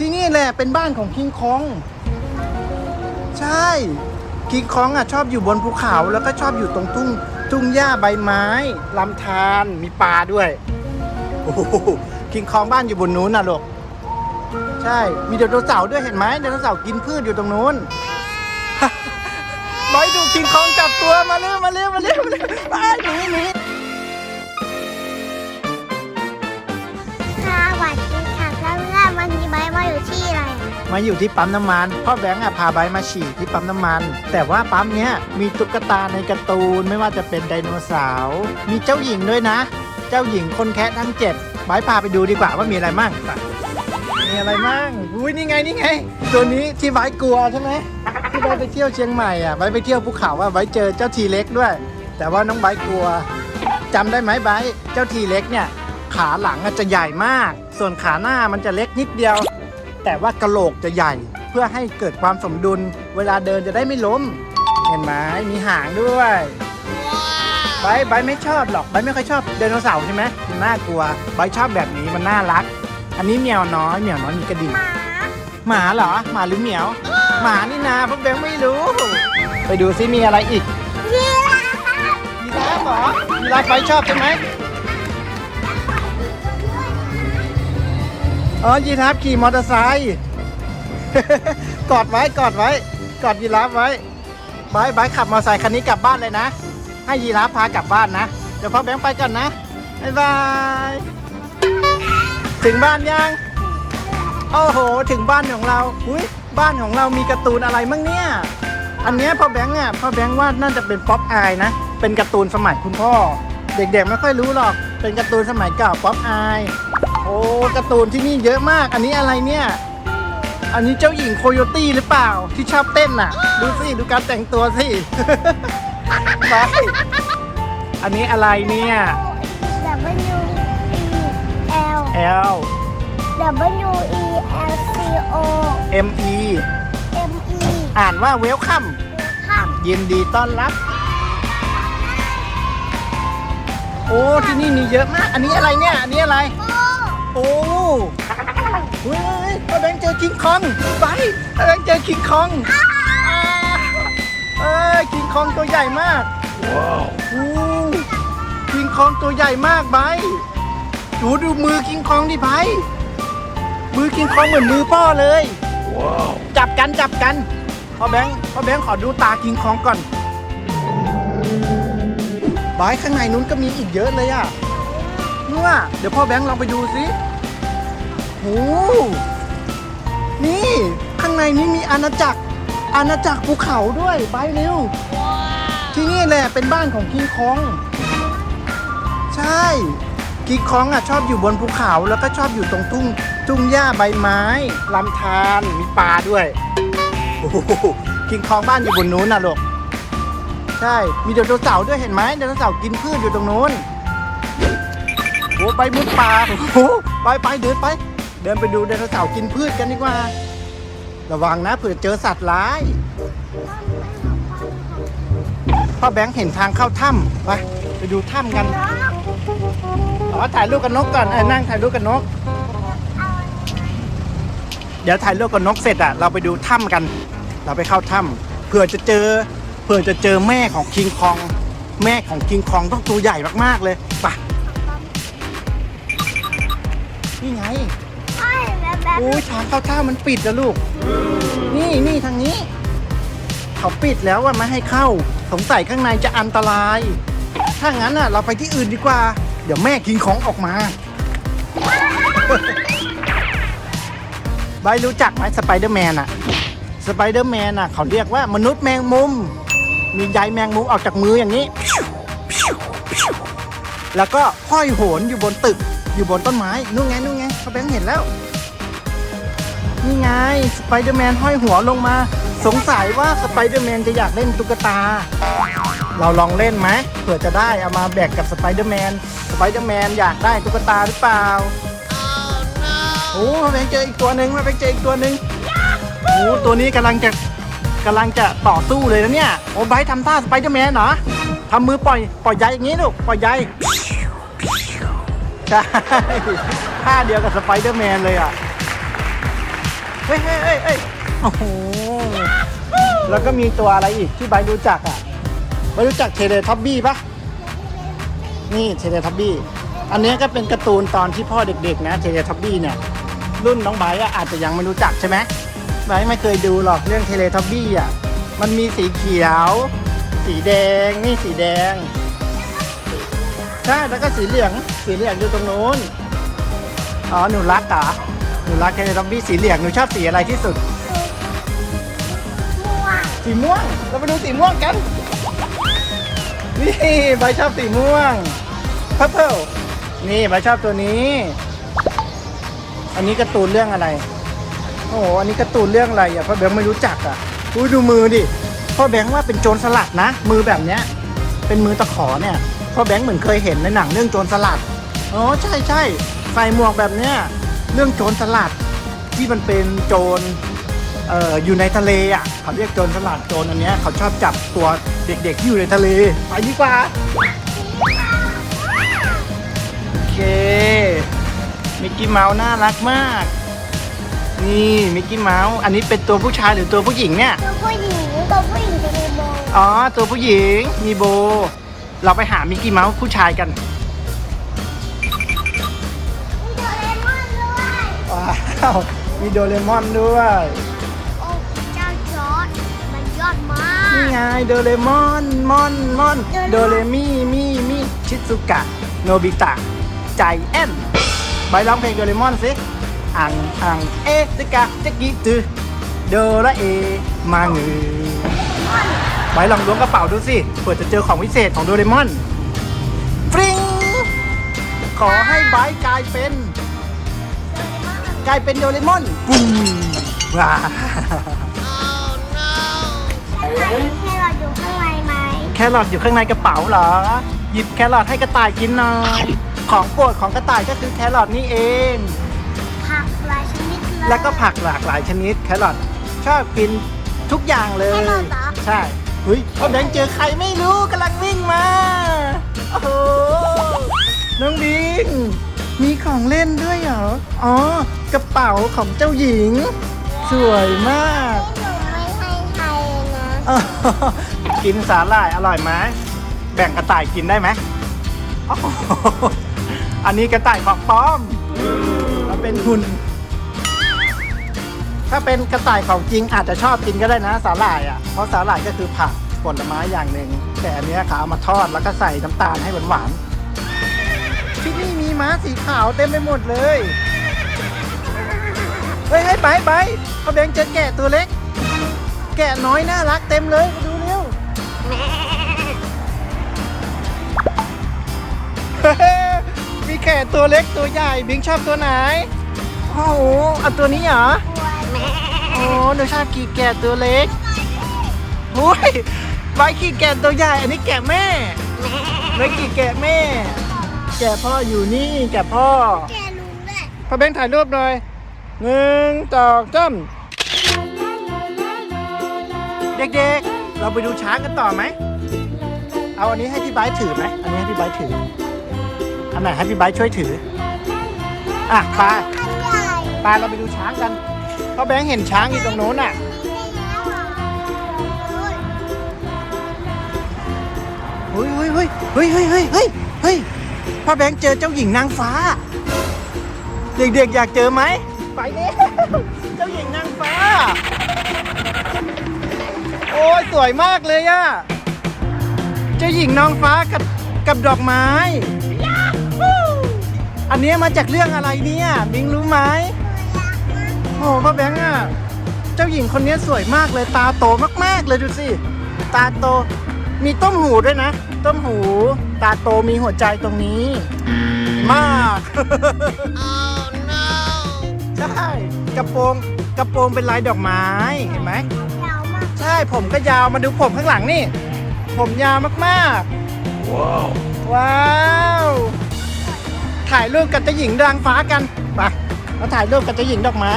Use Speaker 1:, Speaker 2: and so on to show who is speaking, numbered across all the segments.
Speaker 1: ที่นี่แหละเป็นบ้านของคิงคอง ใช่คิงคองอะชอบอยู่บนภูเขาแล้วก็ชอบอยู่ตรงทุ่งทุ่งหญ้าใบไม้ลำธารมีปลาด้วยโอ้โหคิงคองบ้านอยู่บนนู้นน่ะลูกใช่ มีไดโนเสาร์ด้วยเห็นไหมไดโนเสาร์กินพืชอยู่ตรงนู้นบอยดูคิงคองจับตัวมาเร็วมาเร็วมาเร็วมาเร็วไปหนีหนี
Speaker 2: มาอยู่ที่
Speaker 1: ปั๊มน้ำมันพ่อแบงค์อะพาไบมาฉี่ที่ปั๊มน้ำมัน แต่ว่าปั๊มเนี้ยมีตุ๊กตาในการ์ตูนไม่ว่าจะเป็นไดโนเสาร์มีเจ้าหญิงด้วยนะ เจ้าหญิงคนแคะทั้งเจ็ดไบพาไปดูดีกว่าว่ามีอะไรมั่งมีอะไรมั่งอุ้ยนี่ไงนี่ไง ตัวนี้ที่ไบกลัวใช่ไหมที่ไบไปเที่ยวเชียงใหม่อะไบไปเที่ยวภูเขาอะไบเจอเจ้าทีเล็กด้วย แต่ว่าน้องไบกลัวจำได้ไหมไบเจ้าทีเล็กเนี่ยขาหลังอะจะใหญ่มาก ส่วนขาหน้ามันจะเล็กนิดเดียว แต่ว่ากระโหลกจะใหญ่ เพื่อให้เกิดความสมดุล เวลาเดินจะได้ไม่ล้ม เห็นไหมมีหางด้วยไบร์ทไบร์ทไม่ชอบหรอกไบร์ทไม่ค่อยชอบไดโนเสาร์ใช่ไหมมันน่ากลัวไบร์ทชอบแบบนี้มันน่ารัก อันนี้เหมียวน้อยเหมียวน้อยมีกระดิ่ง
Speaker 2: หมา
Speaker 1: หมาเหรอหมาหรือเหมียว หมานี่นาพวกแบงค์ไม่รู้ ไปดูซิมีอะไรอีก
Speaker 2: ยีราฟ
Speaker 1: ยีราฟเหรอยีราฟไบร์ทชอบใช่ไหม อ๋อยีราฟขี่มอเตอร์ไซค์กอดไว้กอดไว้ กอดยีราฟไว้บายบายขับมอเตอร์ไซค์คันนี้กลับบ้านเลยนะ ให้ยีราฟพากลับบ้านนะ เดี๋ยวพ่อแบงค์ไปก่อนนะบ๊ายบาย ถึงบ้านยัง โอ้โห ถึงบ้านของเราอุ้ยบ้านของเรามีการ์ตูนอะไรมั่งเนี่ย อันนี้พ่อแบงค์อะพ่อแบงค์ว่าน่าจะเป็นป๊อปอายนะ เป็นการ์ตูนสมัยคุณพ่อ เด็กๆไม่ค่อยรู้หรอก เป็นการ์ตูนสมัยเก่าป๊อปอาย อ้การ์ตูนที่นี่เยอะมาก อันนี้อะไรเนี่ย อันนี้เจ้าหญิงโคโยตี้หรือเปล่าที่ชอบเต้นน่ะ ดูสิดูการแต่งตัวสิไปอันนี้อะไรเนี่ย
Speaker 2: W E L
Speaker 1: L
Speaker 2: W E L C O
Speaker 1: M E
Speaker 2: M E
Speaker 1: อ่านว่าเวลคัม
Speaker 2: ข้าม
Speaker 1: ยินดีต้อนรับ โอ้ที่นี่มีเยอะมาก อันนี้อะไรเนี่ย อันนี้อะไร
Speaker 2: โอ้
Speaker 1: โอ้เฮ้ยพ่อแบงค์เจอคิงคองไปพ่อแบงค์เจอคิงคองเอ้ยคิงคองตัวใหญ่มากว้าวคิงคองตัวใหญ่มากไบดูดูมือคิงคองดิไบมือคิงคองเหมือนมือพ่อเลยว้าวจับกันจับกันพ่อแบงค์พ่อแบงค์ขอดูตาคิงคองก่อนไบข้างในนู้นก็มีอีกเยอะเลยอะ นู่นอะเดี๋ยวพ่อแบงค์ลองไปดูสิโอ้นี่ข้างในนี้มีอาณาจักร อาณาจักรภูเขาด้วยไปเร็ว ที่นี่แหละเป็นบ้านของคิงคอง ใช่คิงคองอะชอบอยู่บนภูเขาแล้วก็ชอบอยู่ตรงทุ่งทุ่งหญ้าใบไม้ลำธารมีปลาด้วยโอ้โหคิงคองบ้านอยู่บนนู้นน่ะลูกใช่ มีไดโนเสาร์ด้วยเห็นไหมไดโนเสาร์กินพืชอยู่ตรงนู้น โอ้ไปมุดป่าโอ้โหไปไปเดินไป เดินไปดูไดโนเสาร์กินพืชกันดีกว่า ระวังนะเผื่อเจอสัตว์ร้ายพ่อแบงค์เห็นทางเข้าถ้ำไปไปดูถ้ำกันอ๋อถ่ายรูปกับนกก่อนเออนั่งถ่ายรูปกับนก เดี๋ยวถ่ายรูปกับนกเสร็จอะเราไปดูถ้ำกัน เราไปเข้าถ้ำเผื่อจะเจอเผื่อจะเจอแม่ของคิงคอง แม่ของคิงคองต้องตัวใหญ่มากๆเลยไป นี่ไง
Speaker 2: ไอ้แบบแบบ
Speaker 1: โอ้ยทางเข้าถ้ำมันปิดแล้วลูก นี่นี่ทางนี้ เขาปิดแล้วว่าไม่ให้เข้า สงสัยข้างในจะอันตราย ถ้างั้นน่ะ เราไปที่อื่นดีกว่า เดี๋ยวแม่กินของออกมาใบร์ทรู้จักไหมสไปเดอร์แมนอะสไปเดอร์แมนอะเขาเรียกว่ามนุษย์แมงมุม มีใยแมงมุมออกจากมืออย่างนี้ แล้วก็ห้อยโหนอยู่บนตึก อยู่บนต้นไม้นู่นไงนู่นไงเขาแบงค์เห็นแล้ว นี่ไงสไปเดอร์แมนห้อยหัวลงมา สงสัยว่าสไปเดอร์แมนจะอยากเล่นตุ๊กตา เราลองเล่นไหมเผื่อจะได้เอามาแบกกับสไปเดอร์แมนสไปเดอร์แมนอยากได้ตุ๊กตาหรือเปล่าโอ้มาแบงเจออีกตัวหนึ่งมาแบงเจออีกตัวหนึ่งโอ้ตัวนี้กำลังจะกำลังจะต่อสู้เลยนะเนี่ยโอ้ไบททำท่าสไปเดอร์แมนเหรอทำมือปล่อยปล่อยใยอย่างนี้ลูกปล่อยใย ใช่ท่าเดียวกับสไปเดอร์แมนเลยอะฮ้ยเฮ้ยเฮ้ยเฮ้ยโอ้โห แล้วก็มีตัวอะไรอีกที่ใบรู้จักอะใบรู้จักเทเลทับบี้ปะนี่เทเลทับบี้ อันนี้ก็เป็นการ์ตูนตอนที่พ่อเด็กๆนะเทเลทับบี้เนี่ย รุ่นน้องไบร์อะอาจจะยังไม่รู้จักใช่ไหมไบร์ไม่เคยดูหรอกเรื่องเทเลทับบี้อะ มันมีสีเขียว สีแดง นี่สีแดง ใช่ แล้วก็สีเหลือง สีเหลืองอยู่ตรงนู้น อ๋อ หนูรักเหรอหนูรักเทเลทับบี้สีเหลือง หนูชอบสีอะไรที่สุด
Speaker 2: ม่วง
Speaker 1: สีม่วง เราไปดูสีม่วงกัน นี่ใบชอบสีม่วง purple นี่ใบชอบตัวนี้ อันนี้การ์ตูนเรื่องอะไร โอ้โห อันนี้การ์ตูนเรื่องอะไรอะพ่อแบงค์ไม่รู้จักอะอุ้ยดูมือดิ พ่อแบงค์ว่าเป็นโจรสลัดนะ มือแบบเนี้ย เป็นมือตะขอเนี่ย พ่อแบงค์เหมือนเคยเห็นในหนังเรื่องโจรสลัดอ๋อใช่ใช่ใส่หมวกแบบเนี้ยเรื่องโจรสลัดที่มันเป็นโจรเอ่ออยู่ในทะเลอะเขาเรียกโจรสลัดโจรอันเนี้ยเขาชอบจับตัวเด็กๆที่อยู่ในทะเลไปดีกว่าโอเคมิกกี้เมาส์น่ารักมาก นี่มิกกี้เมาส์อันนี้เป็นตัวผู้ชายหรือตัวผู้หญิงเนี่ย
Speaker 2: ตัวผู้หญิงตัวผู้หญิงจะมีโบ
Speaker 1: อ๋อตัวผู้หญิงมีโบ เราไปหามิกกี้เมาส์ผู้ชายกัน
Speaker 2: มีโดเรมอนด้วย
Speaker 1: ว้าวมีโดเรมอนด้วย
Speaker 2: โอ้เจ้าจอร์ดมันยอดมา
Speaker 1: นี่
Speaker 2: ก
Speaker 1: ไงโดเรมอนมอนมอนโดเรมีมีมีชิซุกะ โนบิตะใจแอนไปร้องเพลงโดเรมอนสิอังอังเอะจิกะจิกิตือโดราเอมางือ ไปลองล้วงกระเป๋าดูสิเผื่อจะเจอของวิเศษของโดเรมอนฟริงขอให้ไบร์ทกลายเป็นกลายเป็นโดเรมอนปุ้มว้า
Speaker 2: ให้เราดูข้างในไหม
Speaker 1: แครอทอยู่ข้างในกระเป๋าเหรอ หยิบแครอทให้กระต่ายกินหน่อยของโปรดของกระต่ายก็คือแครอทนี่เอง
Speaker 2: ผักหลายชนิดเลย
Speaker 1: แล้วก็ผักหลากหลายชนิดแครอทชอบกินทุกอย่างเลย
Speaker 2: แครอทเหรอ
Speaker 1: ใช่ เฮ้ยพ่อแบงค์เจอใครไม่รู้กำลังวิ่งมา โอ้โห น้องบิง มีของเล่นด้วยเหรอ อ๋อ กระเป๋าของเจ้าหญิง สวยมาก
Speaker 2: หนูไม่ให้ใครนะ
Speaker 1: อ้าวกินสาหร่ายอร่อยไหมแบ่งกระต่ายกินได้ไหมอ้าวอันนี้กระต่ายของปลอมมันเป็นหุ่น ถ้าเป็นกระต่ายของจริงอาจจะชอบกินก็ได้นะสาหร่ายอะเพราะสาหร่ายก็คือผักผลไม้อย่างหนึ่งแต่อันนี้ยเขาเอามาทอดแล้วก็ใส่น้ำตาลให้หวานๆที่นี่มีม้าสีขาวเต็มไปหมดเลยเฮ้ยเฮ้ไปไปพ่อแบงค์เจอแกะตัวเล็ก แกะน้อยน่ารักเต็มเลยมาดูเร็วมีแกะตัวเล็กตัวใหญ่บิงชอบตัวไหนโอ้โหเอาตัวนี้เหรอ หนูชอบขี่แกะตัวเล็กหุ้ยไว้ขี่แกะตัวใหญ่ อันนี้แกะแม่ไว้ขี่แกะแม่ แกะพ่ออยู่นี่แกะพ่อ
Speaker 2: แกลุงด้วย
Speaker 1: พ่อแบงค์ถ่ายรูปหน่อยหนึ่งสองสามเด็กๆ เราไปดูช้างกันต่อไหม เอาอันนี้ให้พี่ไบร์ทถือไหม อันนี้ให้พี่ไบร์ทถือ อันไหนให้พี่ไบร์ทช่วยถือ อะไป
Speaker 2: อันใหญ่
Speaker 1: ไปเราไปดูช้างกัน พ่อแบงค์เห็นช้างอยู่ตรงโน้นอะ เฮ้ยเฮ้ยเฮ้ยเฮ้ยเฮ้ยเฮ้ยเฮ้ยเฮ้ยพ่อแบงค์เจอเจ้าหญิงนางฟ้า เด็กๆอยากเจอไหม ไปเลยเจ้าหญิงนางฟ้า โอ้ยสวยมากเลยอะเจ้าหญิงนางฟ้ากับกับดอกไม้ อันเนี้ยมาจากเรื่องอะไรเนี่ยบิงรู้ไหม โอ้พ่อแบงค์อะเจ้าหญิงคนเนี้ยสวยมากเลยตาโตมากๆเลยดูสิ ตาโต มีต้มหูด้วยนะ ต้มหู ตาโตมีหัวใจตรงนี้ มากใช่ กระโปรง กระโปรงเป็นลายดอกไม้ เห็นไหม
Speaker 2: ยาวมาก
Speaker 1: ใช่ ผมก็ยาว มาดูผมข้างหลังนี่ ผมยาวมากๆ ว้าว ว้าว ถ่ายรูปกับเจ้าหญิงดางฟ้ากัน ไปมาถ่ายรูปกับเจ้าหญิงดอกไม้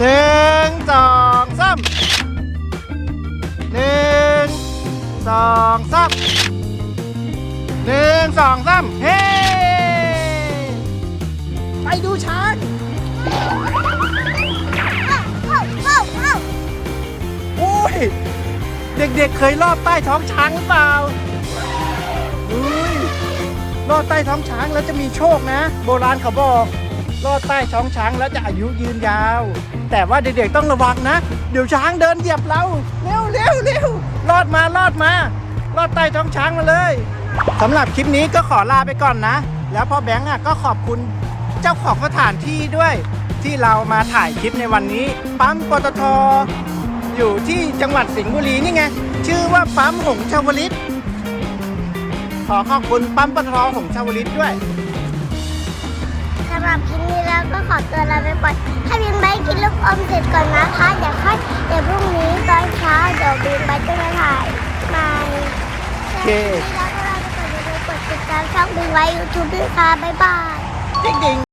Speaker 1: หนึ่งสองสามหนึ่งสองสามหนึ่งสองสามเฮ้ไปดูช้างโอ้ย เด็กๆเเคยลอดใต้ท้องช้างหรือเปล่าอุ้ยลอดใต้ท้องช้างแล้วจะมีโชคนะ โบราณเขาบอก ลอดใต้ท้องช้างแล้วจะอายุยืนยาว แต่ว่าเด็กๆต้องระวังนะ เดี๋ยวช้างเดินเหยียบเราเร็วเร็วเร็วลอดมาลอดมา ลอดใต้ท้องช้างมาเลยสำหรับคลิปนี้ก็ขอลาไปก่อนนะ แล้วพ่อแบงค์ก็ขอบคุณเจ้าของสถานที่ด้วย ที่เรามาถ่ายคลิปในวันนี้ ปั๊มปตทอยู่ที่จังหวัดสิงห์บุรีนี่ไง ชื่อว่าปั๊มหงชาวลิต ขอขอบคุณปั๊มปตทหงชาวลิตด้วยำ
Speaker 2: หรับคลิปนี้แล้วก็ขอตัวลาไปก่อนให้บินไปกินลูกอมเสร็จก่อนนะคะเดี๋ยวค่อยเดี๋ยวพรุ่งนี้ตอนเช้าเดี๋ยวบินไปจะมาถ่ายใหม่
Speaker 1: โอเค
Speaker 2: แล้วก็ลาไปก่อนอย่าลืมกดติดตามช่องบินไว้ยูทูบด้วยค่ะบ๊ายบาย
Speaker 1: จริง